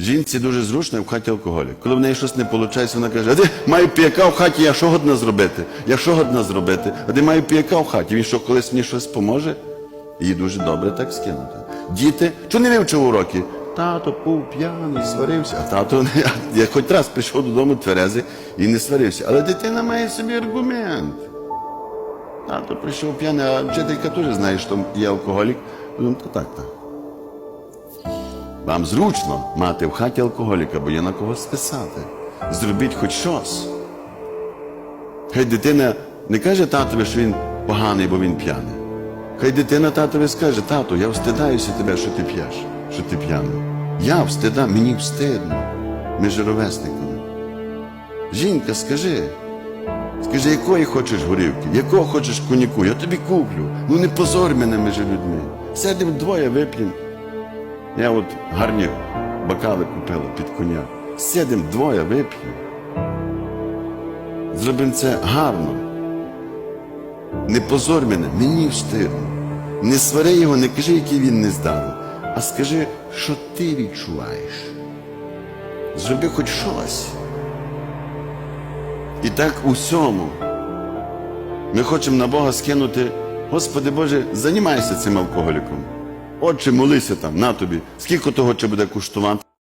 Жінці дуже зручно в хаті алкоголік. Коли в неї щось не виходить, вона каже, а де маю піяка в хаті, я що годна зробити? Я що годна зробити? А де маю піяка в хаті? Він що колись мені щось поможе? Їй дуже добре так скинути. Діти, чого не вивчив уроки? Тато був п'яний, сварився. А тато я хоч раз прийшов додому тверезий і не сварився. Але дитина має собі аргумент. Тато прийшов п'яний, а вчителька теж знає, що є алкоголік. Ну, то так, так. Вам зручно мати в хаті алкоголіка, бо є на кого списати. Зробіть хоч щось. Хай дитина не каже татові, що він поганий, бо він п'яний. Хай дитина татові скаже, тату, я встидаюся тебе, що ти п'єш, що ти п'яний. Я встида, мені встидно. Ми ж ровесниками. Жінка, скажи, скажи, якої хочеш горівки, якого хочеш коньяку, я тобі куплю. Ну не позор мене між людьми. Сядемо двоє, вип'ємо. Я от гарні бокали купила під коня. Сядемо двоє, вип'ємо. Зробимо це гарно. Не позор мене, мені встидно. Не свари його, не кажи, який він нездавний, а скажи, що ти відчуваєш. Зроби хоч щось. І так у всьому. Ми хочемо на Бога скинути, Господи Боже, займайся цим алкоголіком. Отче, молися там, на тобі. Скільки того чи буде куштувати?